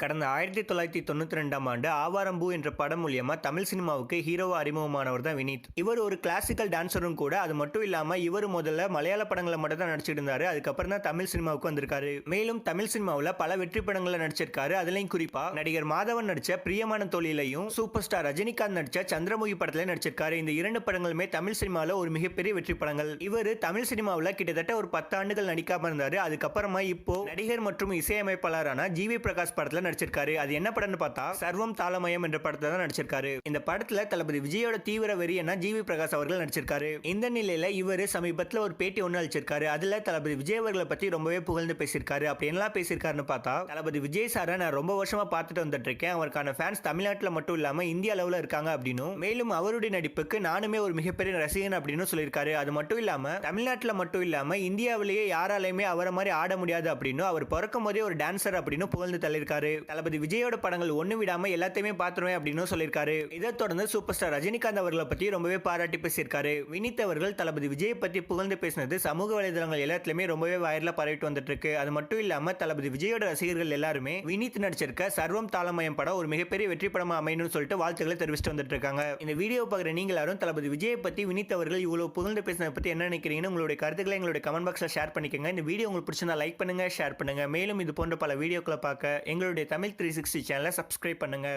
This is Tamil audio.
கடந்த ஆயிரத்தி தொள்ளாயிரத்தி தொண்ணூற்றி ரெண்டாம் ஆண்டு ஆவாரம்பூ என்ற படம் மூலியமாக தமிழ் சினிமாவுக்கு ஹீரோவாக அறிமுகமானவர் தான் வினீத். இவர் ஒரு கிளாசிக்கல் டான்ஸரும் கூட அது மட்டும் இல்லாமல் இவர் முதல்ல மலையாள படங்களை மட்டும் தான் நடிச்சிட்டு அதுக்கப்புறம் தான் தமிழ் சினிமாவுக்கு வந்திருக்காரு. மேலும் தமிழ் சினிமாவில் பல வெற்றி படங்களை நடிச்சிருக்காரு. அதுலேயும் குறிப்பாக நடிகர் மாதவன் நடித்த பிரியமான தொழிலையும் சூப்பர் ஸ்டார் ரஜினிகாந்த் நடிச்ச சந்திரமுகி படத்துல நடிச்சிருக்காரு. இந்த இரண்டு படங்களுமே தமிழ் சினிமாவில் ஒரு மிகப்பெரிய வெற்றி படங்கள். இவர் தமிழ் சினிமாவில் கிட்டத்தட்ட ஒரு பத்து ஆண்டுகள் இருந்தார். அதுக்கப்புறமா இப்போ நடிகர் மற்றும் இசையமைப்பாளரான ஜி வி பிரகாஷ் படத்தில் நடிச்சிருக்காரு. அது என்ன படம்னு பார்த்தா சர்வம் தாளமயம் என்ற படத்தை தான் நடிச்சிருக்காரு. இந்த படத்துல தளபதி விஜயோட தீவிர வெறி என்ன? ஜிவி பிரகாஷ் அவர்கள் நடிச்சிருக்காரு. இந்த நிலையில இவர் சமீபத்தில் ஒரு பேட்டி ஒன்று அளிச்சிருக்காரு. அதுல தளபதி விஜய் அவர்களை பத்தி ரொம்பவே புகழ்ந்து பேசியிருக்காரு. அப்படி என்னலாம் பேசியிருக்காருன்னு பார்த்தா தளபதி விஜய் சாரை நான் ரொம்ப வருஷமா பார்த்துட்டு வந்துட்டு இருக்கேன். அவருக்கான ஃபேன்ஸ் தமிழ்நாட்டில் மட்டும் இல்லாம இந்திய அளவில் இருக்காங்க அப்படின்னும். மேலும் அவருடைய நடிப்புக்கு நானுமே ஒரு மிகப்பெரிய ரசிகன் அப்படின்னு சொல்லியிருக்காரு. அது மட்டும் இல்லாம தமிழ்நாட்டில் மட்டும் இல்லாம இந்தியாவிலேயே யாராலையுமே அவரை மாதிரி ஆட முடியாது அப்படின்னு அவர் பிறக்கும் போதே ஒரு டான்சர் அப்படின்னு புகழ்ந்து தள்ளியிருக்காரு. தளபதி விஜயோட படங்கள் ஒன்று விடாம எல்லாத்தையுமே பார்த்துருவேன் அப்படின்னு சொல்லியிருக்காரு. இதை தொடர்ந்து சூப்பர் ஸ்டார் ரஜினிகாந்த் அவர்களை பத்தி ரொம்பவே பாராட்டி பேசியிருக்காரு. வினித் அவர்கள் தளபதி விஜய் பத்தி புகழ்ந்து பேசினது சமூக வலைதளங்கள் எல்லாத்துலயுமே ரொம்பவே வைரலா பரவிட்டு வந்துட்டு இருக்கு அது மட்டும் இல்லாம தளபதி விஜயோட ரசிகர்கள் எல்லாருமே வினித் நடிச்சிருக்க சர்வம் தாளமயம் படம் ஒரு மிகப்பெரிய வெற்றி படமா அமையணும்னு சொல்லிட்டு வாழ்த்துக்களை தெரிவிச்சுட்டு வந்துட்டு இருக்காங்க இந்த வீடியோ பார்க்குற நீங்க எல்லாரும் தளபதி விஜயை பத்தி வினித் அவர்கள் இவ்வளவு புகழ்ந்து பேசினதை பத்தி என்ன நினைக்கிறீங்கன்னு உங்களுடைய கருத்துக்களை எங்களுடைய கமெண்ட் பாக்ஸ்ல ஷேர் பண்ணிக்கோங்க. இந்த வீடியோ உங்களுக்கு பிடிச்சிருந்தா லைக் பண்ணுங்க ஷேர் பண்ணுங்க. மேலும் இது போன்ற பல வீடியோக்களை பார்க்க எங்களுடைய தமிழ் த்ரீ சிக்ஸ்டி சேனலை சப்ஸ்கிரைப் பண்ணுங்க.